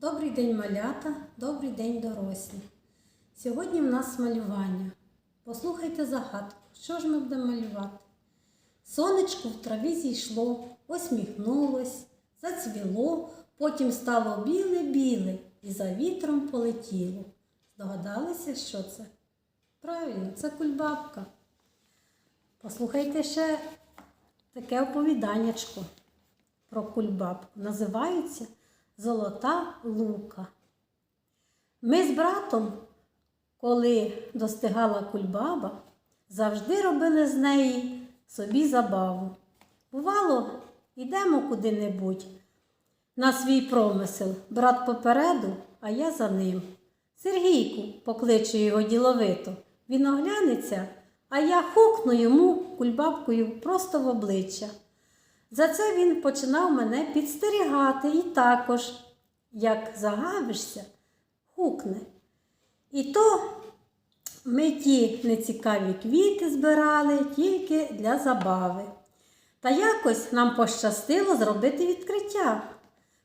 Добрий день, малята, добрий день, дорослі. Сьогодні в нас малювання. Послухайте загадку, що ж ми будемо малювати? Сонечко в траві зійшло, осміхнулось, зацвіло, потім стало біле-біле і за вітром полетіло. Здогадалися, що це? Правильно, це кульбабка. Послухайте ще таке оповіданнячко про кульбабку. Називається Золота лука. Ми з братом, коли достигала кульбаба, завжди робили з неї собі забаву. Бувало, йдемо куди-небудь на свій промисел, брат попереду, а я за ним. Сергійку, покличе його діловито. Він оглянеться, а я хукну йому кульбабкою просто в обличчя. За це він починав мене підстерігати і також, як загавишся, хукне. І то ми ті нецікаві квіти збирали тільки для забави. Та якось нам пощастило зробити відкриття.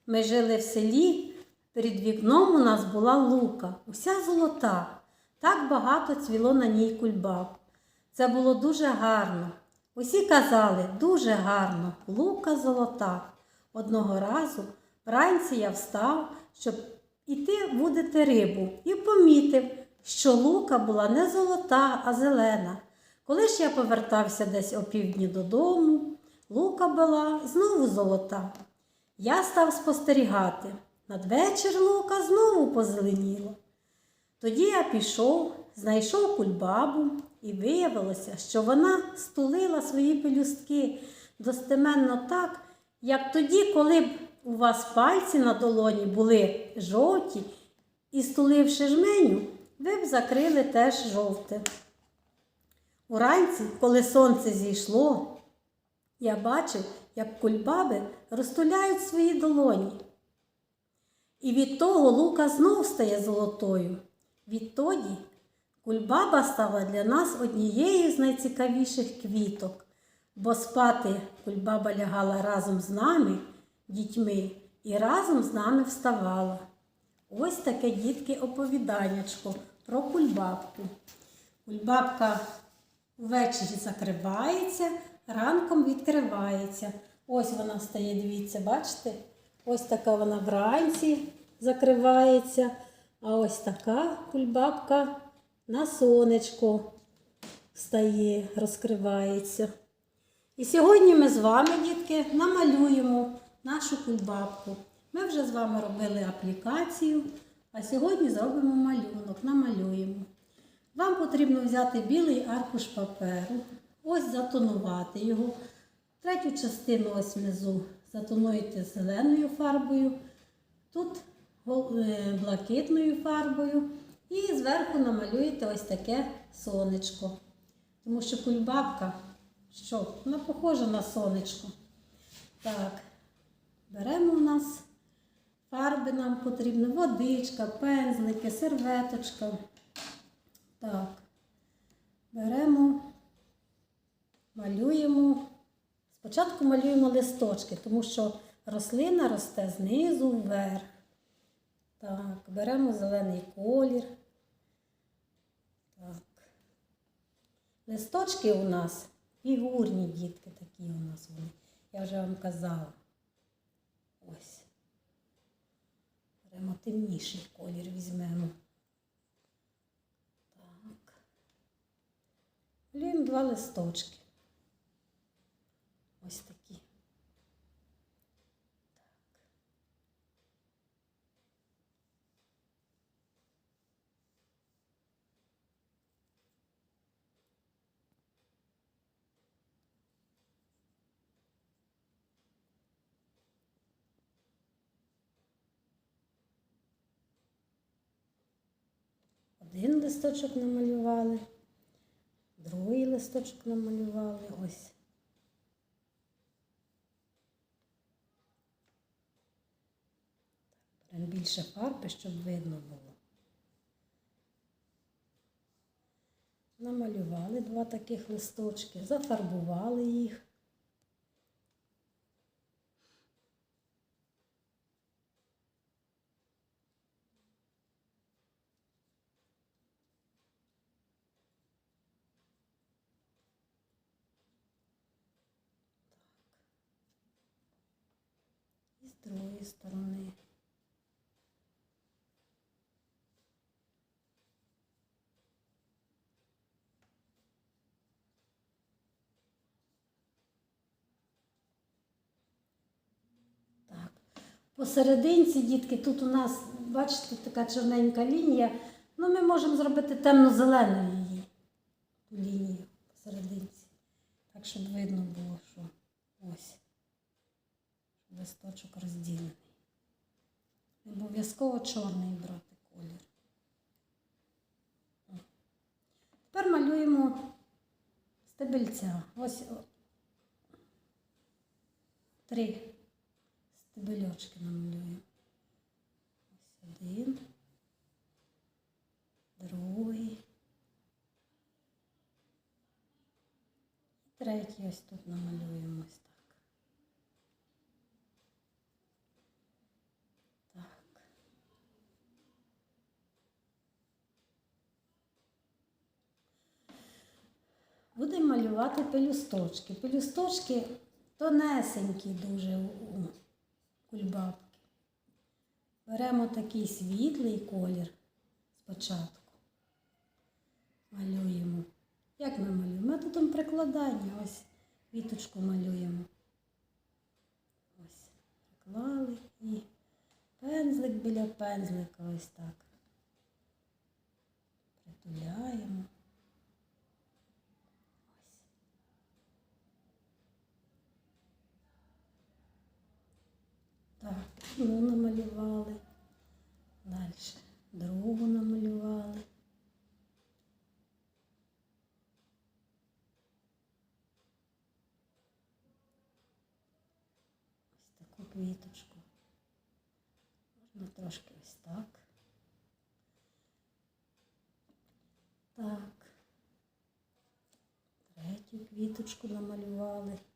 Ми жили в селі, перед вікном у нас була лука, уся золота. Так багато цвіло на ній кульбаб. Це було дуже гарно. Усі казали дуже гарно, лука золота. Одного разу вранці я встав, щоб іти вудити рибу, і помітив, що лука була не золота, а зелена. Коли ж я повертався десь опівдні додому, лука була знову золота. Я став спостерігати. Надвечір лука знову позеленіла. Тоді я пішов, знайшов кульбабу, і виявилося, що вона стулила свої пелюстки достеменно так, як тоді, коли б у вас пальці на долоні були жовті, і стуливши жменю, ви б закрили теж жовте. Уранці, коли сонце зійшло, я бачив, як кульбаби розтуляють свої долоні. І від того лука знов стає золотою. Відтоді кульбаба стала для нас однією з найцікавіших квіток, бо спати кульбаба лягала разом з нами, дітьми, і разом з нами вставала. Ось таке дітки оповіданнячко про кульбабку. Кульбабка ввечері закривається, ранком відкривається. Ось вона стає, дивіться, бачите? Ось така вона вранці закривається, а ось така кульбабка на сонечко встає, розкривається. І сьогодні ми з вами, дітки, намалюємо нашу кульбабку. Ми вже з вами робили аплікацію, а сьогодні зробимо малюнок, намалюємо. Вам потрібно взяти білий аркуш паперу, ось затонувати його. Третю частину ось внизу затонуєте зеленою фарбою, тут блакитною фарбою і зверху намалюєте ось таке сонечко. Тому що кульбабка, що, вона похожа на сонечко. Так, беремо у нас фарби нам потрібно, водичка, пензлики, серветочка. Так, беремо, малюємо. Спочатку малюємо листочки, тому що рослина росте знизу вверх. Так, беремо зелений колір. Так. Листочки у нас фігурні дітки такі у нас вони. Я вже вам казала. Ось. Беремо темніший колір візьмемо. Так. Малюємо два листочки. Ось такі. Один листочок намалювали, другий листочок намалювали. Ось. Беремо більше фарби, щоб видно було. Намалювали два таких листочки, зафарбували їх. Другої сторони. Посерединці, дітки, тут у нас, бачите, така чорненька лінія. Ну, ми можемо зробити темно-зелену її лінію посерединці. Так, щоб видно було, що листочок розділений. Не Обов'язково чорний брати колір. Тепер малюємо стебельця. Ось три стебельочки намалюємо. Ось один, другий. Третій ось тут намалюємо ось. Так. Будемо малювати пелюсточки. Пелюсточки тонесенькі дуже у кульбабки. Беремо такий світлий колір спочатку. Малюємо. Як ми малюємо? Методом прикладання. Ось віточку малюємо. Ось. Приклали і пензлик біля пензлика ось так. Притуляємо. Ось. Так, одну намалювали. Далі другу намалювали. Ось таку квіточку. Можна трошки ось так. Так. Третю квіточку намалювали. Ось.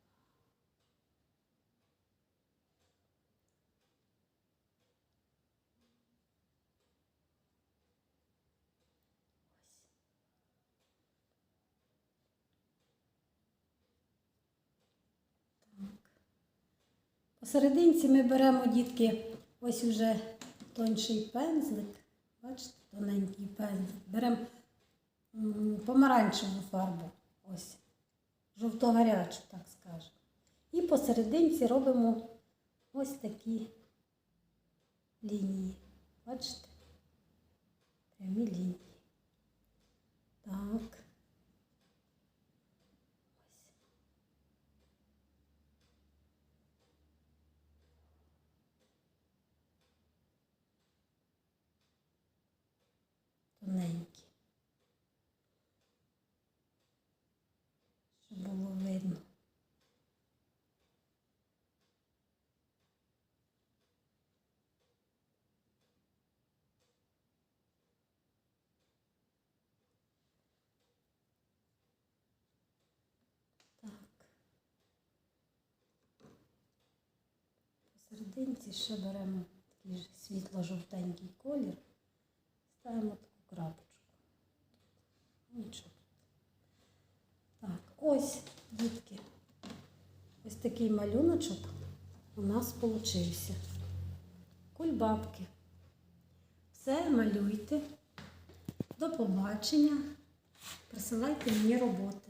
Так. Посерединці ми беремо, дітки, ось уже тонший пензлик. Бачите, тоненький пензлик. Беремо помаранчеву фарбу. Ось. Жовто-гарячу, так скажемо. І посерединці робимо ось такі лінії. Бачите? Прямі лінії. Так. Ось. Тоненькі. Щоб було видно. Так. Посерединці ще беремо такий же світло-жовтенький колір, ставимо таку крапочку. Нічого. Так, ось, дітки. Ось такий малюночок у нас получився. Кульбабки. Все малюйте. До побачення. Присилайте мені роботи.